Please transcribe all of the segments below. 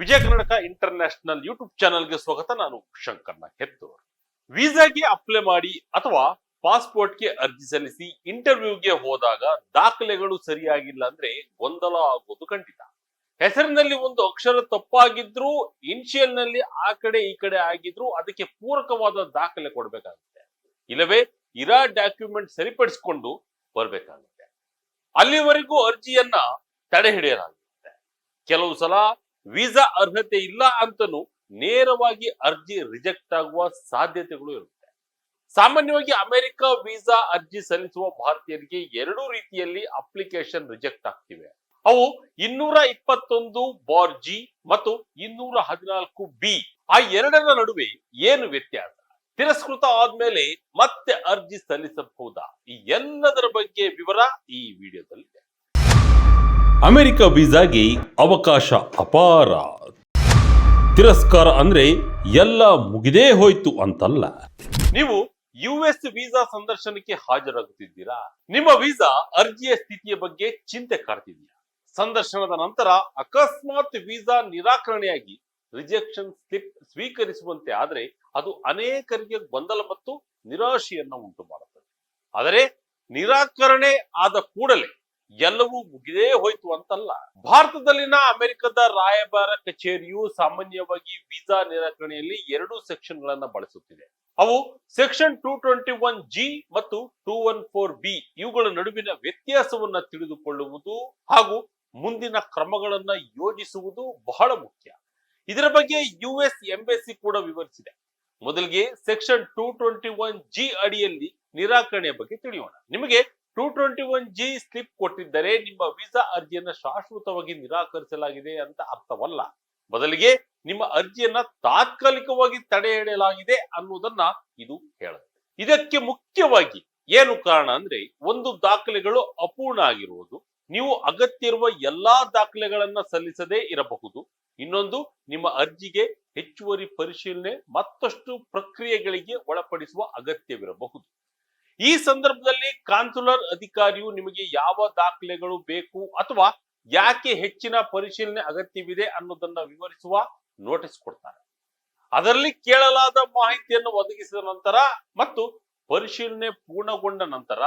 Vijaya Karnataka international YouTube ಚಾನೆಲ್ಗೆ ಸ್ವಾಗತ. ನಾನು ಶಂಕರ್ನ ಹೆತ್ತೂರ್. ವೀಸಾಗೆ ಅಪ್ಲೈ ಮಾಡಿ ಅಥವಾ ಪಾಸ್ಪೋರ್ಟ್ಗೆ ಅರ್ಜಿ ಸಲ್ಲಿಸಿ ಇಂಟರ್ವ್ಯೂಗೆ ಹೋದಾಗ ದಾಖಲೆಗಳು ಸರಿಯಾಗಿಲ್ಲ ಅಂದ್ರೆ ಗೊಂದಲ ಆಗೋದು ಖಂಡಿತ. ಹೆಸರಿನಲ್ಲಿ ಒಂದು ಅಕ್ಷರ ತಪ್ಪಾಗಿದ್ರು ಇನ್ಶಿಯಲ್ನಲ್ಲಿ ಆ ಕಡೆ ಈ ಕಡೆ ಆಗಿದ್ರು ಅದಕ್ಕೆ ಪೂರಕವಾದ ದಾಖಲೆ ಕೊಡಬೇಕಾಗುತ್ತೆ. ಇಲ್ಲವೇ, ಇರಾ ಡಾಕ್ಯುಮೆಂಟ್ ಸರಿಪಡಿಸಿಕೊಂಡು ಬರಬೇಕಾಗುತ್ತೆ. ಅಲ್ಲಿವರೆಗೂ ಅರ್ಜಿಯನ್ನ ತಡೆ ಹಿಡಿಯಲಾಗುತ್ತೆ. ಕೆಲವು ಸಲ ವೀಸಾ ಅರ್ಹತೆ ಇಲ್ಲ ಅಂತನೂ ನೇರವಾಗಿ ಅರ್ಜಿ ರಿಜೆಕ್ಟ್ ಆಗುವ ಸಾಧ್ಯತೆಗಳು ಇರುತ್ತೆ. ಸಾಮಾನ್ಯವಾಗಿ ಅಮೆರಿಕ ವೀಸಾ ಅರ್ಜಿ ಸಲ್ಲಿಸುವ ಭಾರತೀಯರಿಗೆ ಎರಡೂ ರೀತಿಯಲ್ಲಿ ಅಪ್ಲಿಕೇಶನ್ ರಿಜೆಕ್ಟ್ ಆಗ್ತಿವೆ. ಅವು ಇನ್ನೂರ ಇಪ್ಪತ್ತೊಂದು ಬಾರ್ ಜಿ ಮತ್ತು ಇನ್ನೂರ ಹದಿನಾಲ್ಕು ಬಿ. ಆ ಎರಡರ ನಡುವೆ ಏನು ವ್ಯತ್ಯಾಸ? ತಿರಸ್ಕೃತ ಆದ್ಮೇಲೆ ಮತ್ತೆ ಅರ್ಜಿ ಸಲ್ಲಿಸಬಹುದಾ? ಈ ಎಲ್ಲದರ ಬಗ್ಗೆ ವಿವರ ಈ ವಿಡಿಯೋದಲ್ಲಿದೆ. ಅಮೆರಿಕ ವೀಸಾಗೆ ಅವಕಾಶ ಅಪಾರ. ತಿರಸ್ಕಾರ ಅಂದ್ರೆ ಎಲ್ಲ ಮುಗಿದೇ ಹೋಯ್ತು ಅಂತಲ್ಲ. ನೀವು ಯು ಎಸ್ ವೀಸಾ ಸಂದರ್ಶನಕ್ಕೆ ಹಾಜರಾಗುತ್ತಿದ್ದೀರಾ? ನಿಮ್ಮ ವೀಸಾ ಅರ್ಜಿಯ ಸ್ಥಿತಿಯ ಬಗ್ಗೆ ಚಿಂತೆ ಕಾಡ್ತಿದ್ದೀರಾ ಸಂದರ್ಶನದ ನಂತರ ಅಕಸ್ಮಾತ್ ವೀಸಾ ನಿರಾಕರಣೆಯಾಗಿ ರಿಜೆಕ್ಷನ್ ಸ್ಲಿಪ್ ಸ್ವೀಕರಿಸುವಂತೆ ಆದರೆ ಅದು ಅನೇಕರಿಗೆ ಗೊಂದಲ ಮತ್ತು ನಿರಾಶೆಯನ್ನು ಉಂಟು ಮಾಡುತ್ತದೆ ಆದರೆ ನಿರಾಕರಣೆ ಆದ ಕೂಡಲೇ ಎಲ್ಲವೂ ಮುಗಿದೇ ಹೋಯ್ತು ಅಂತಲ್ಲ. ಭಾರತದಲ್ಲಿನ ಅಮೆರಿಕದ ರಾಯಭಾರ ಕಚೇರಿಯು ಸಾಮಾನ್ಯವಾಗಿ ವೀಸಾ ನಿರಾಕರಣೆಯಲ್ಲಿ ಎರಡು ಸೆಕ್ಷನ್ ಗಳನ್ನ ಬಳಸುತ್ತಿದೆ. ಅವು section two twenty one G ಮತ್ತು ಟೂ ಒನ್ ಫೋರ್ ಬಿ ಇವುಗಳ ನಡುವಿನ ವ್ಯತ್ಯಾಸವನ್ನ ತಿಳಿದುಕೊಳ್ಳುವುದು ಹಾಗೂ ಮುಂದಿನ ಕ್ರಮಗಳನ್ನ ಯೋಜಿಸುವುದು ಬಹಳ ಮುಖ್ಯ. ಇದರ ಬಗ್ಗೆ ಯು ಎಸ್ ಎಂಬೆಸಿ ಕೂಡ ವಿವರಿಸಿದೆ. ಮೊದಲಿಗೆ section two twenty one G ಅಡಿಯಲ್ಲಿ ನಿರಾಕರಣೆಯ ಬಗ್ಗೆ ತಿಳಿಯೋಣ. ನಿಮಗೆ two twenty one G slip ಕೊಟ್ಟಿದ್ದರೆ ನಿಮ್ಮ ವೀಸಾ ಅರ್ಜಿಯನ್ನು ಶಾಶ್ವತವಾಗಿ ನಿರಾಕರಿಸಲಾಗಿದೆ ಅಂತ ಅರ್ಥವಲ್ಲ. ಬದಲಿಗೆ ನಿಮ್ಮ ಅರ್ಜಿಯನ್ನ ತಾತ್ಕಾಲಿಕವಾಗಿ ತಡೆ ಹಿಡಿಯಲಾಗಿದೆ ಅನ್ನುವುದನ್ನ ಇದು ಹೇಳುತ್ತೆ. ಇದಕ್ಕೆ ಮುಖ್ಯವಾಗಿ ಏನು ಕಾರಣ ಅಂದ್ರೆ ಒಂದು ದಾಖಲೆಗಳು ಅಪೂರ್ಣ ಆಗಿರುವುದು, ನೀವು ಅಗತ್ಯ ಇರುವ ಎಲ್ಲಾ ದಾಖಲೆಗಳನ್ನ ಸಲ್ಲಿಸದೇ ಇರಬಹುದು. ಇನ್ನೊಂದು, ನಿಮ್ಮ ಅರ್ಜಿಗೆ ಹೆಚ್ಚುವರಿ ಪರಿಶೀಲನೆ ಮತ್ತಷ್ಟು ಪ್ರಕ್ರಿಯೆಗಳಿಗೆ ಒಳಪಡಿಸುವ ಅಗತ್ಯವಿರಬಹುದು. ಈ ಸಂದರ್ಭದಲ್ಲಿ ಕಾನ್ಸುಲರ್ ಅಧಿಕಾರಿಯು ನಿಮಗೆ ಯಾವ ದಾಖಲೆಗಳು ಬೇಕು ಅಥವಾ ಯಾಕೆ ಹೆಚ್ಚಿನ ಪರಿಶೀಲನೆ ಅಗತ್ಯವಿದೆ ಅನ್ನೋದನ್ನ ವಿವರಿಸುವ ನೋಟಿಸ್ ಕೊಡ್ತಾರೆ. ಅದರಲ್ಲಿ ಕೇಳಲಾದ ಮಾಹಿತಿಯನ್ನು ಒದಗಿಸಿದ ನಂತರ ಮತ್ತು ಪರಿಶೀಲನೆ ಪೂರ್ಣಗೊಂಡ ನಂತರ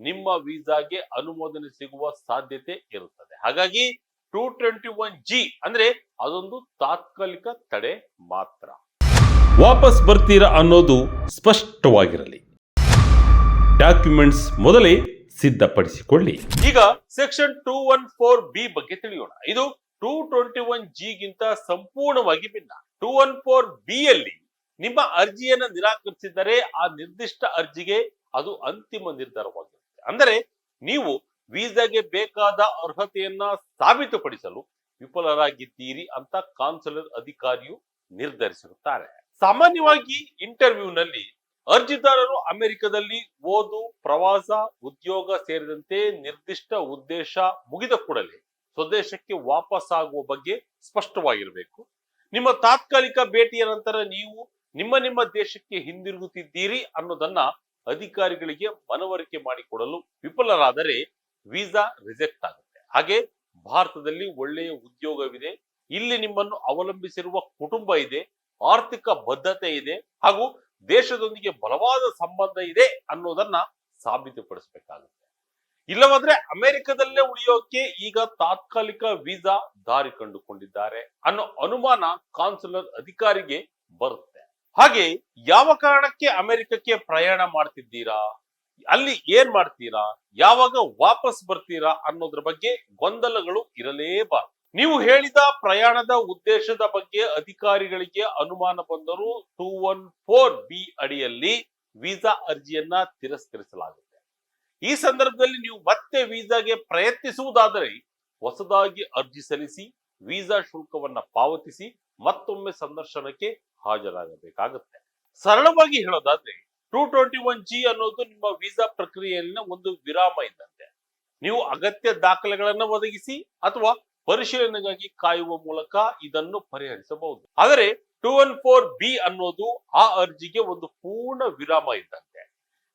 ನಿಮ್ಮ ವೀಸಾಗೆ ಅನುಮೋದನೆ ಸಿಗುವ ಸಾಧ್ಯತೆ ಇರುತ್ತದೆ. ಹಾಗಾಗಿ ಟೂ ಟ್ವೆಂಟಿ ಒನ್ ಜಿ ಅಂದ್ರೆ ಅದೊಂದು ತಾತ್ಕಾಲಿಕ ತಡೆ ಮಾತ್ರ. ವಾಪಸ್ ಬರ್ತೀರಾ ಅನ್ನೋದು ಸ್ಪಷ್ಟವಾಗಿರಲಿ. ಡಾಕ್ಯುಮೆಂಟ್ಸ್ ಮೊದಲೇ ಸಿದ್ಧಪಡಿಸಿಕೊಳ್ಳಿ. ಈಗ section two one four B ಬಗ್ಗೆ ತಿಳಿಯೋಣ. ಇದು ಟೂ ಟ್ವೆಂಟಿ ಒನ್ ಗಿಂತ ಸಂಪೂರ್ಣವಾಗಿ ಭಿನ್ನ. ಟೂ ಒನ್ ಫೋರ್ ಬಿ ಯಲ್ಲಿ ನಿಮ್ಮ ಅರ್ಜಿಯನ್ನು ನಿರಾಕರಿಸಿದರೆ ಆ ನಿರ್ದಿಷ್ಟ ಅರ್ಜಿಗೆ ಅದು ಅಂತಿಮ ನಿರ್ಧಾರವಾಗಿರುತ್ತೆ. ಅಂದರೆ ನೀವು ವೀಸಾಗೆ ಬೇಕಾದ ಅರ್ಹತೆಯನ್ನ ಸಾಬೀತುಪಡಿಸಲು ವಿಫಲರಾಗಿದ್ದೀರಿ ಅಂತ ಕಾನ್ಸುಲರ್ ಅಧಿಕಾರಿಯು ನಿರ್ಧರಿಸಿರುತ್ತಾರೆ. ಸಾಮಾನ್ಯವಾಗಿ ಇಂಟರ್ವ್ಯೂನಲ್ಲಿ ಅರ್ಜಿದಾರರು ಅಮೆರಿಕದಲ್ಲಿ ಓದು, ಪ್ರವಾಸ, ಉದ್ಯೋಗ ಸೇರಿದಂತೆ ನಿರ್ದಿಷ್ಟ ಉದ್ದೇಶ ಮುಗಿದ ಕೂಡಲೇ ಸ್ವದೇಶಕ್ಕೆ ವಾಪಸ್ ಆಗುವ ಬಗ್ಗೆ ಸ್ಪಷ್ಟವಾಗಿರಬೇಕು. ನಿಮ್ಮ ತಾತ್ಕಾಲಿಕ ಭೇಟಿಯ ನಂತರ ನೀವು ನಿಮ್ಮ ನಿಮ್ಮ ದೇಶಕ್ಕೆ ಹಿಂದಿರುಗುತ್ತಿದ್ದೀರಿ ಅನ್ನೋದನ್ನ ಅಧಿಕಾರಿಗಳಿಗೆ ಮನವರಿಕೆ ಮಾಡಿಕೊಡಲು ವಿಫಲರಾದರೆ ವೀಸಾ ರಿಜೆಕ್ಟ್ ಆಗುತ್ತೆ. ಹಾಗೆ ಭಾರತದಲ್ಲಿ ಒಳ್ಳೆಯ ಉದ್ಯೋಗವಿದೆ. ಇಲ್ಲಿ ನಿಮ್ಮನ್ನು ಅವಲಂಬಿಸಿರುವ ಕುಟುಂಬ ಇದೆ. ಆರ್ಥಿಕ ಬದ್ಧತೆ ಇದೆ. ಹಾಗೂ ದೇಶದೊಂದಿಗೆ ಬಲವಾದ ಸಂಬಂಧ ಇದೆ ಅನ್ನೋದನ್ನ ಸಾಬೀತುಪಡಿಸಬೇಕಾಗುತ್ತೆ. ಇಲ್ಲವಾದ್ರೆ ಅಮೆರಿಕದಲ್ಲೇ ಉಳಿಯೋಕೆ ಈಗ ತಾತ್ಕಾಲಿಕ ವೀಸಾ ದಾರಿ ಕಂಡುಕೊಂಡಿದ್ದಾರೆ ಅನ್ನೋ ಅನುಮಾನ ಕಾನ್ಸುಲರ್ ಅಧಿಕಾರಿಗೆ ಬರುತ್ತೆ. ಹಾಗೆ ಯಾವ ಕಾರಣಕ್ಕೆ ಅಮೆರಿಕಕ್ಕೆ ಪ್ರಯಾಣ ಮಾಡ್ತಿದ್ದೀರಾ? ಅಲ್ಲಿ ಏನ್ ಮಾಡ್ತೀರಾ? ಯಾವಾಗ ವಾಪಸ್ ಬರ್ತೀರಾ ಅನ್ನೋದ್ರ ಬಗ್ಗೆ ಗೊಂದಲಗಳು ಇರಲೇಬಾರದು. ನೀವು ಹೇಳಿದ ಪ್ರಯಾಣದ ಉದ್ದೇಶದ ಬಗ್ಗೆ ಅಧಿಕಾರಿಗಳಿಗೆ ಅನುಮಾನ ಬಂದರೂ ಟೂ ಒನ್ ಫೋರ್ ಬಿ ಅಡಿಯಲ್ಲಿ ವೀಸಾ ಅರ್ಜಿಯನ್ನ ತಿರಸ್ಕರಿಸಲಾಗುತ್ತೆ. ಈ ಸಂದರ್ಭದಲ್ಲಿ ನೀವು ಮತ್ತೆ ವೀಸಾಗೆ ಪ್ರಯತ್ನಿಸುವುದಾದರೆ ಹೊಸದಾಗಿ ಅರ್ಜಿ ಸಲ್ಲಿಸಿ, ವೀಸಾ ಶುಲ್ಕವನ್ನ ಪಾವತಿಸಿ ಮತ್ತೊಮ್ಮೆ ಸಂದರ್ಶನಕ್ಕೆ ಹಾಜರಾಗಬೇಕಾಗುತ್ತೆ. ಸರಳವಾಗಿ ಹೇಳೋದಾದ್ರೆ ಟೂ ಟ್ವೆಂಟಿ ಒನ್ ಜಿ ಅನ್ನೋದು ನಿಮ್ಮ ವೀಸಾ ಪ್ರಕ್ರಿಯೆಯಲ್ಲಿನ ಒಂದು ವಿರಾಮ ಇದ್ದಂತೆ. ನೀವು ಅಗತ್ಯ ದಾಖಲೆಗಳನ್ನ ಒದಗಿಸಿ ಅಥವಾ ಪರಿಶೀಲನೆಗಾಗಿ ಕಾಯುವ ಮೂಲಕ ಇದನ್ನು ಪರಿಹರಿಸಬಹುದು. ಆದರೆ ಟೂ ಒನ್ ಫೋರ್ ಬಿ ಅನ್ನೋದು ಆ ಅರ್ಜಿಗೆ ಒಂದು ಪೂರ್ಣ ವಿರಾಮ ಇದ್ದಂತೆ.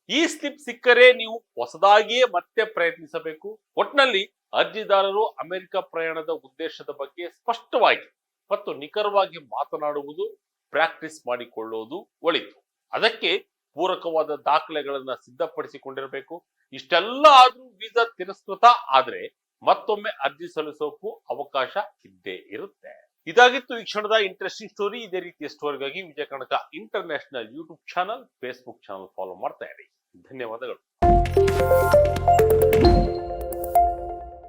ಈ ಸ್ಲಿಪ್ ಸಿಕ್ಕರೆ ನೀವು ಹೊಸದಾಗಿಯೇ ಮತ್ತೆ ಪ್ರಯತ್ನಿಸಬೇಕು. ಒಟ್ನಲ್ಲಿ ಅರ್ಜಿದಾರರು ಅಮೆರಿಕ ಪ್ರಯಾಣದ ಉದ್ದೇಶದ ಬಗ್ಗೆ ಸ್ಪಷ್ಟವಾಗಿ ಮತ್ತು ನಿಖರವಾಗಿ ಮಾತನಾಡುವುದು, ಪ್ರಾಕ್ಟೀಸ್ ಮಾಡಿಕೊಳ್ಳುವುದು ಒಳಿತು. ಅದಕ್ಕೆ ಪೂರಕವಾದ ದಾಖಲೆಗಳನ್ನ ಸಿದ್ಧಪಡಿಸಿಕೊಂಡಿರಬೇಕು. ಇಷ್ಟೆಲ್ಲ ಆದ್ರೂ ವೀಸಾ ತಿರಸ್ಕೃತ ಆದ್ರೆ ಮತ್ತೊಮ್ಮೆ ಅರ್ಜಿ ಸಲ್ಲಿಸೋಕ್ಕೂ ಅವಕಾಶ ಇದ್ದೇ ಇರುತ್ತೆ. ಇದಾಗಿತ್ತು ಈ ಕ್ಷಣದ ಇಂಟ್ರೆಸ್ಟಿಂಗ್ ಸ್ಟೋರಿ ಇದೇ ರೀತಿಯ ಸ್ಟೋರಿಗಾಗಿ Vijaya Kanaka international YouTube channel Facebook channel follow ಮಾಡ್ತಾ ಇರಿ. ಧನ್ಯವಾದಗಳು.